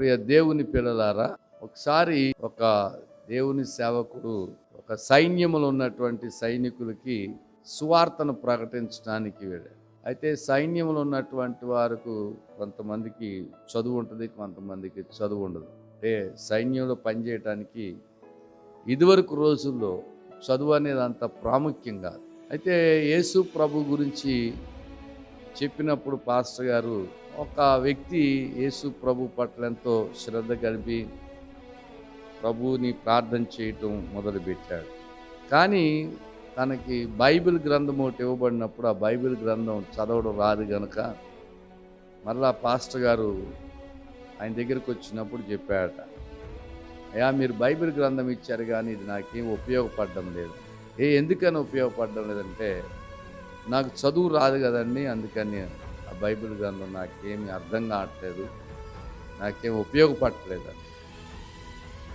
ప్రియ దేవుని పిల్లలారా ఒకసారి ఒక దేవుని సేవకుడు ఒక సైన్యములో ఉన్నటువంటి సైనికులకి సువార్తను ప్రకటించడానికి వెళ్ళాడు. అయితే సైన్యంలో ఉన్నటువంటి వారికి కొంతమందికి చదువు ఉంటుంది కొంతమందికి చదువు ఉండదు. అంటే సైన్యంలో పనిచేయటానికి ఇదివరకు రోజుల్లో చదువు అనేది అంత ప్రాముఖ్యం కాదు. అయితే యేసు ప్రభు గురించి చెప్పినప్పుడు పాస్టర్ గారు ఒక వ్యక్తి యేసు ప్రభు పట్ల ఎంతో శ్రద్ధ కలిపి ప్రభువుని ప్రార్థన చేయటం మొదలుపెట్టాడు. కానీ తనకి బైబిల్ గ్రంథం ఒకటి ఇవ్వబడినప్పుడు ఆ బైబిల్ గ్రంథం చదవడం రాదు గనక మరలా పాస్టర్ గారు ఆయన దగ్గరికి వచ్చినప్పుడు చెప్పాడట అయ్యా మీరు బైబిల్ గ్రంథం ఇచ్చారు కానీ ఇది నాకేం ఉపయోగపడడం లేదు. ఏ ఎందుకని ఉపయోగపడడం లేదంటే నాకు చదువు రాదు కదండి అందుకని ఆ బైబిల్ గ్రంథం నాకేమి అర్థం కావట్లేదు. నాకేం ఉపయోగపడట్లేదు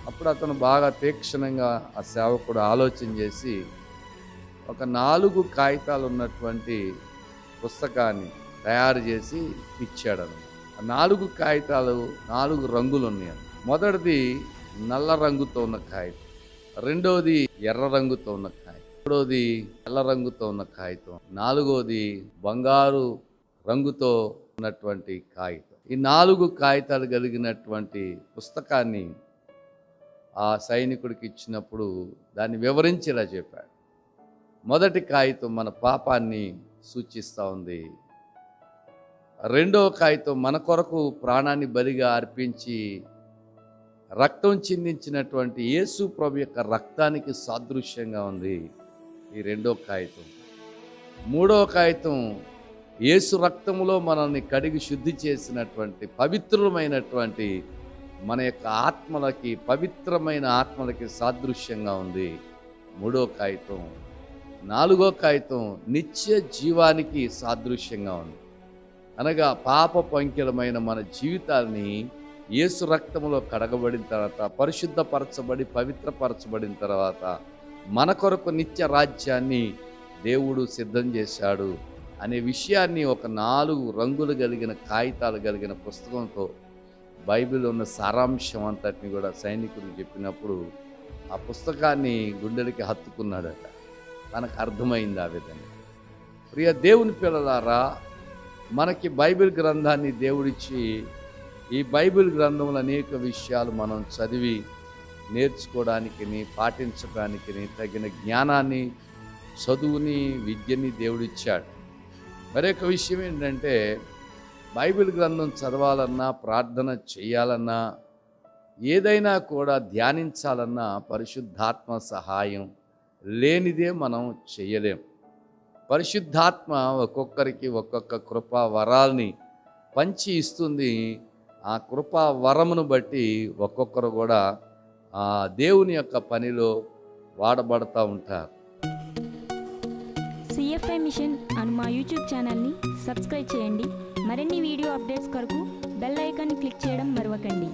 అప్పుడు అతను బాగా తీక్షణంగా ఆ సేవకుడు ఆలోచన చేసి ఒక నాలుగు కాగితాలు ఉన్నటువంటి పుస్తకాన్ని తయారు చేసి ఇచ్చాడను ఆ నాలుగు కాగితాలు నాలుగు రంగులు ఉన్నాయి మొదటిది నల్ల రంగుతో ఉన్న కాగితం. రెండవది ఎర్ర రంగుతో ఉన్న కాగితం. మూడవది తెల్ల రంగుతో ఉన్న కాగితం. నాలుగవది బంగారు రంగుతో ఉన్నటువంటి కాగితం. ఈ నాలుగు కాగితాలు కలిగినటువంటి పుస్తకాన్ని ఆ సైనికుడికి ఇచ్చినప్పుడు దాన్ని వివరించి ఇలా చెప్పాడు. మొదటి కాగితం మన పాపాన్ని సూచిస్తూ ఉంది. రెండవ కాగితం మన కొరకు ప్రాణాన్ని బలిగా అర్పించి రక్తం చిందించినటువంటి యేసు ప్రభు యొక్క రక్తానికి సాదృశ్యంగా ఉంది ఈ రెండో కాగితం. మూడవ కాగితం యేసు రక్తములో మనల్ని కడిగి శుద్ధి చేసినటువంటి పవిత్రమైనటువంటి మన యొక్క ఆత్మలకి పవిత్రమైన ఆత్మలకి సాదృశ్యంగా ఉంది. మూడో కాగితం నాలుగో కాగితం నిత్య జీవానికి సాదృశ్యంగా ఉంది. అనగా పాప పంకిలమైన మన జీవితాల్ని యేసు రక్తములో కడగబడిన తర్వాత పరిశుద్ధపరచబడి పవిత్రపరచబడిన తర్వాత మన కొరకు నిత్య రాజ్యాన్ని దేవుడు సిద్ధం చేశాడు. అనే విషయాన్ని ఒక నాలుగు రంగులు కలిగిన కాగితాలు కలిగిన పుస్తకంతో బైబిల్ ఉన్న సారాంశం అంతటిని కూడా సైనికుడు చెప్పినప్పుడు ఆ పుస్తకాన్ని గుండెలకి హత్తుకున్నాడట. తనకు అర్థమైంది ఆ విధంగా. ప్రియ దేవుని పిల్లలారా మనకి బైబిల్ గ్రంథాన్ని దేవుడిచ్చి ఈ బైబిల్ గ్రంథంలో అనేక విషయాలు మనం చదివి నేర్చుకోవడానికి పాటించడానికి తగిన జ్ఞానాన్ని చదువుని విద్యని దేవుడిచ్చాడు. మరొక విషయం ఏంటంటే బైబిల్ గ్రంథం చదవాలన్నా ప్రార్థన చేయాలన్నా ఏదైనా కూడా ధ్యానించాలన్నా పరిశుద్ధాత్మ సహాయం లేనిదే మనం చేయలేం. పరిశుద్ధాత్మ ఒక్కొక్కరికి ఒక్కొక్క కృపా వరాల్ని పంచి ఇస్తుంది. ఆ కృపా వరమును బట్టి ఒక్కొక్కరు కూడా ఆ దేవుని యొక్క పనిలో వాడబడతా ఉంటారు. సిఎఫ్ఐ మిషన్ అను మా యూట్యూబ్ ఛానల్ని సబ్స్క్రైబ్ చేయండి. మరిన్ని వీడియో అప్డేట్స్ కొరకు బెల్ ఐకాన్ని క్లిక్ చేయడం మరవకండి.